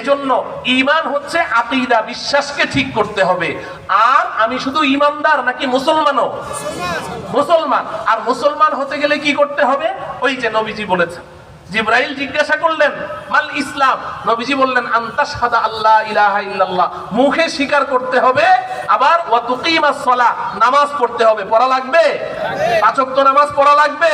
এজন্য ইমান হচ্ছে আকিদা, বিশ্বাসকে ঠিক করতে হবে। আর আমি শুধু ইমানদার নাকি মুসলমানও? মুসলমান। আর মুসলমান হতে গেলে কি করতে হবে? ওই যে নবীজি বলেছেন। জিব্রাইল জিজ্ঞাসা করলেন, মাল ইসলাম? নবীজি বললেন আন্তাস হাদা আল্লাহ ইলাহা ইল্লাল্লাহ। মুখে স্বীকার করতে হবে আবার নামাজ পড়তে হবে। পড়া লাগবে? পাচক তো নামাজ পড়া লাগবে?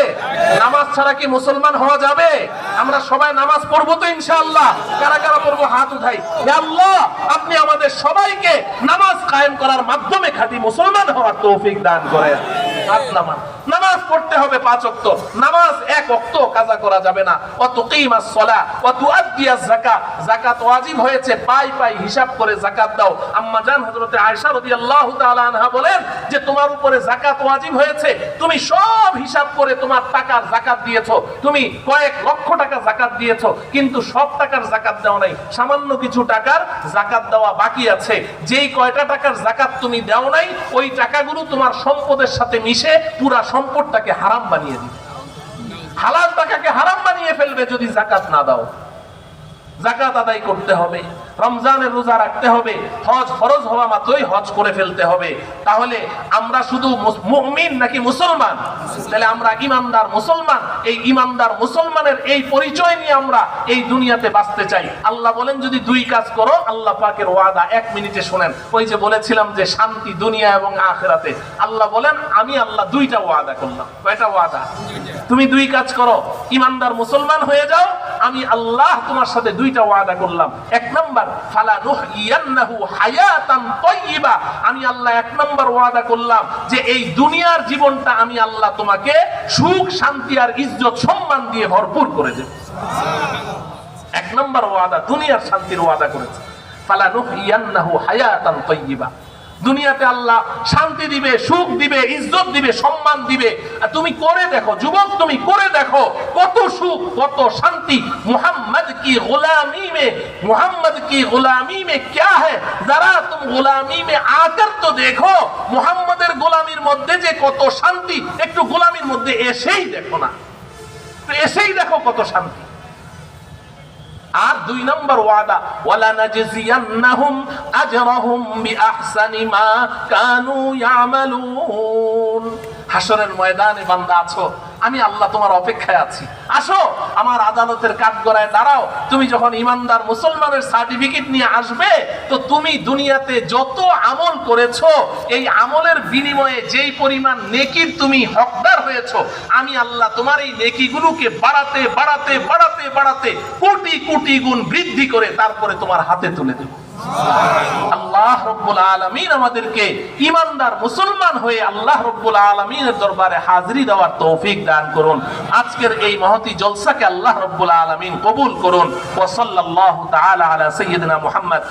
নামাজ ছাড়া কি মুসলমান হওয়া যাবে? আমরা সবাই নামাজ পড়ব তো ইনশাআল্লাহ। কারা কারা পড়ব? হাত উঠাই। আল্লাহ, আপনি আমাদের সবাইকে নামাজ কায়েম করার মাধ্যমে খাটি মুসলমান হওয়ার তৌফিক দান করেন। হাত নামান। নামাজ পড়তে হবে পাঁচ ওয়াক্ত। নামাজ এক ওয়াক্ত কাজা করা যাবে না। অত কিমাস সলা অত আদিয়াস যাকাত যাকাত ওয়াজিব হয়েছে, পাই পাই হিসাব করে যাকাত দাও। আম্মা জান হযরতে আয়েশা রাদিয়াল্লাহু তাআলা আনহা বলেন যে, তোমার উপরে যাকাত ওয়াজিব হয়েছে, তুমি সব হিসাব করে তোমার টাকার জাকাত দিয়েছ। তুমি কয়েক লক্ষ টাকা জাকাত দিয়েছ, কিন্তু সব টাকার জাকাত দাও নাই। সামান্য কিছু টাকার জাকাত দেওয়া বাকি আছে। যেই কয়টা টাকার জাকাত তুমি দাও নাই, ওই টাকাগুলো তোমার সম্পদের সাথে মিশে পুরা সম্পদটাকে হারাম বানিয়ে দিবে। হালাল টাকাকে হারাম বানিয়ে ফেলবে যদি জাকাত না দাও। জাকাত আদায় করতে হবে, রমজানের রোজা রাখতে হবে, হজ ফরজ হওয়া মাত্রই হজ করে ফেলতে হবে। তাহলে আমরা শুধু মুমিন নাকি মুসলমান? তাহলে আমরা ইমানদার মুসলমান? এই ইমানদার মুসলমানের এই পরিচয় নিয়ে আমরা এই দুনিয়াতে বাঁচতে চাই। আল্লাহ বলেন, যদি দুই কাজ করো, আল্লাহ পাকের ওয়াদা, এক মিনিটে শোনেন। ওই যে বলেছিলাম যে শান্তি দুনিয়া এবং আখেরাতে। আল্লাহ বলেন, আমি আল্লাহ দুইটা ওয়াদা করলাম। কয়টা ওয়াদা? তুমি দুই কাজ করো, ইমানদার মুসলমান হয়ে যাও আমি আল্লাহ তোমার সাথে দুইটা ওয়াদা করলাম। এক নাম্বার, ফালা হায়াতান আমি আল্লাহ এক নাম্বার ওয়াদা করলাম যে এই দুনিয়ার জীবনটা আমি আল্লাহ তোমাকে সুখ, শান্তি আর ইজ্জত সম্মান দিয়ে ভরপুর করে দেব। এক নাম্বার ওয়াদা, দুনিয়ার শান্তির ওয়াদা করেছে। ফালা নুহইয়ান্নাহু হায়াতান তাইয়্যিবা দুনিয়াতে আল্লাহ শান্তি দিবে, সুখ দিবে, ইজ্জত দিবে, সম্মান দিবে। আর তুমি করে দেখো, যুবক তুমি করে দেখো, কত সুখ, কত শান্তি। মুহাম্মদ কি গোলামি মে, মুহাম্মদ কি গোলামি মে ক্যা হ্যাঁ যারা তুমি গোলামি মে আকার তো দেখো, মুহাম্মদের গোলামির মধ্যে যে কত শান্তি, একটু গোলামির মধ্যে এসেই দেখো না। এসেই দেখো কত শান্তি। আর দুই নম্বর ওয়াদা ওয়ালা নাজজিয়ান্নাহুম আজরাহুম বিআহসানি মা কানু ইয়ামালুন। ময়দানে বান্দা আছো আমি আল্লাহ তোমার অপেক্ষায় আছি। আসো, আমার আদালতের কাঠগড়ায় দাঁড়াও। তুমি যখন ইমানদার মুসলমানের সার্টিফিকেট নিয়ে আসবে, তো তুমি দুনিয়াতে যত আমল করেছ, এই আমলের বিনিময়ে যেই পরিমাণ নেকির তুমি হকদার হয়েছো, আমি আল্লাহ তোমার এই নেকিগুলোকে বাড়াতে বাড়াতে বাড়াতে বাড়াতে কোটি কোটি গুণ বৃদ্ধি করে তারপরে তোমার হাতে তুলে দেব। আল্লাহ রব্বুল আলমিন আমাদেরকে ইমানদার মুসলমান হয়ে আল্লাহ রব্বুল আলমিনের দরবারে হাজিরি দেওয়ার তৌফিক দান করুন। আজকের এই মহতি জলসাকে আল্লাহ রব্বুল আলমিন কবুল করুন। ওসল্লাহ তালা আলা সাইয়্যিদিনা মুহাম্মদ